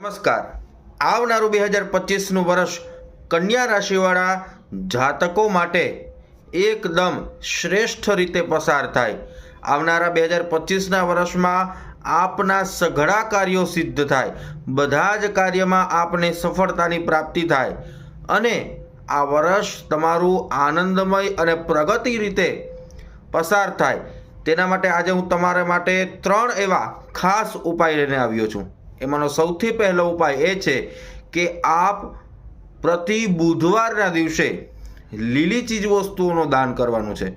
નમસ્કાર. આવનારું બે હજાર પચીસનું વર્ષ કન્યા રાશિવાળા જાતકો માટે એકદમ શ્રેષ્ઠ રીતે પસાર થાય. આવનારા બે હજાર પચીસના વર્ષમાં આપના સઘળા કાર્યો સિદ્ધ થાય. બધા જ કાર્યમાં આપને સફળતાની પ્રાપ્તિ થાય. અને આ વર્ષ તમારું આનંદમય અને પ્રગતિ રીતે પસાર થાય. તેના માટે આજે હું તમારા માટે ત્રણ એવા ખાસ ઉપાય લઈને આવ્યો છું. એમાંનો સૌથી પહેલો ઉપાય એ છે કે આપ પ્રતિ બુધવારના દિવસે લીલી ચીજ વસ્તુઓનું દાન કરવાનું છે.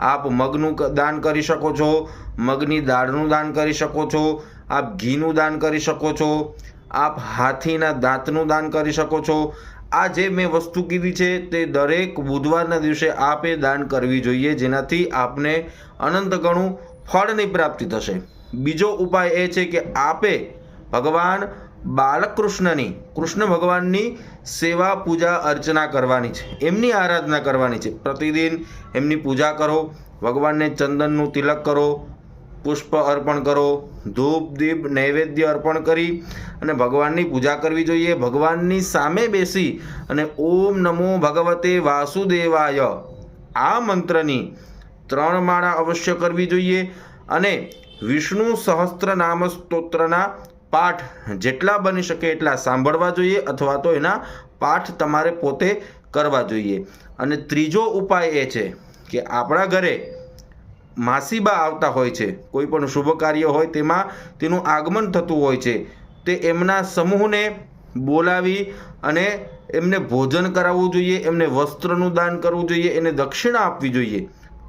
આપ મગનું દાન કરી શકો છો, મગની દાળનું દાન કરી શકો છો, આપ ઘીનું દાન કરી શકો છો, આપ હાથીના દાંતનું દાન કરી શકો છો. આ જે મેં વસ્તુ કીધી છે તે દરેક બુધવારના દિવસે આપે દાન કરવી જોઈએ, જેનાથી આપને અનંત ગણું ફળની પ્રાપ્તિ થશે. બીજો ઉપાય એ છે કે આપે ભગવાન બાલકૃષ્ણની, કૃષ્ણ ભગવાનની સેવા, પૂજા, અર્ચના કરવાની છે. એમની આરાધના કરવાની છે. પ્રતિદિન એમની પૂજા કરો. ભગવાનને ચંદનનું તિલક કરો. પુષ્પ અર્પણ કરો. ધૂપ, દીપ, નૈવેદ્ય અર્પણ કરી અને ભગવાનની પૂજા કરવી જોઈએ. ભગવાનની સામે બેસી અને ઓમ નમો ભગવતે વાસુદેવાય. આ મંત્રની ત્રણ માળા અવશ્ય કરવી જોઈએ અને વિષ્ણુ સહસ્ત્ર નામ સ્તોત્રના પાઠ જેટલા બની શકે એટલા સાંભળવા જોઈએ અથવા તો એના પાઠ તમારે પોતે કરવા જોઈએ. અને ત્રીજો ઉપાય એ છે કે આપણા ઘરે માસીબા આવતા હોય છે, કોઈ પણ શુભ કાર્ય હોય તેમાં તેનું આગમન થતું હોય છે, તે એમના સમૂહને બોલાવી અને એમને ભોજન કરાવવું જોઈએ, એમને વસ્ત્રનું દાન કરવું જોઈએ, એને દક્ષિણા આપવી જોઈએ.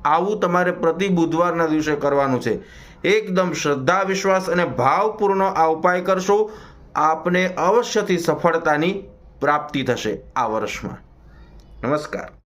આવું તમારે પ્રતિ બુધવારના દિવસે કરવાનું છે. એકદમ શ્રદ્ધા, વિશ્વાસ અને ભાવપૂર્ણ આ ઉપાય કરશો, આપને અવશ્યથી સફળતાની પ્રાપ્તિ થશે આ વર્ષમાં. નમસ્કાર.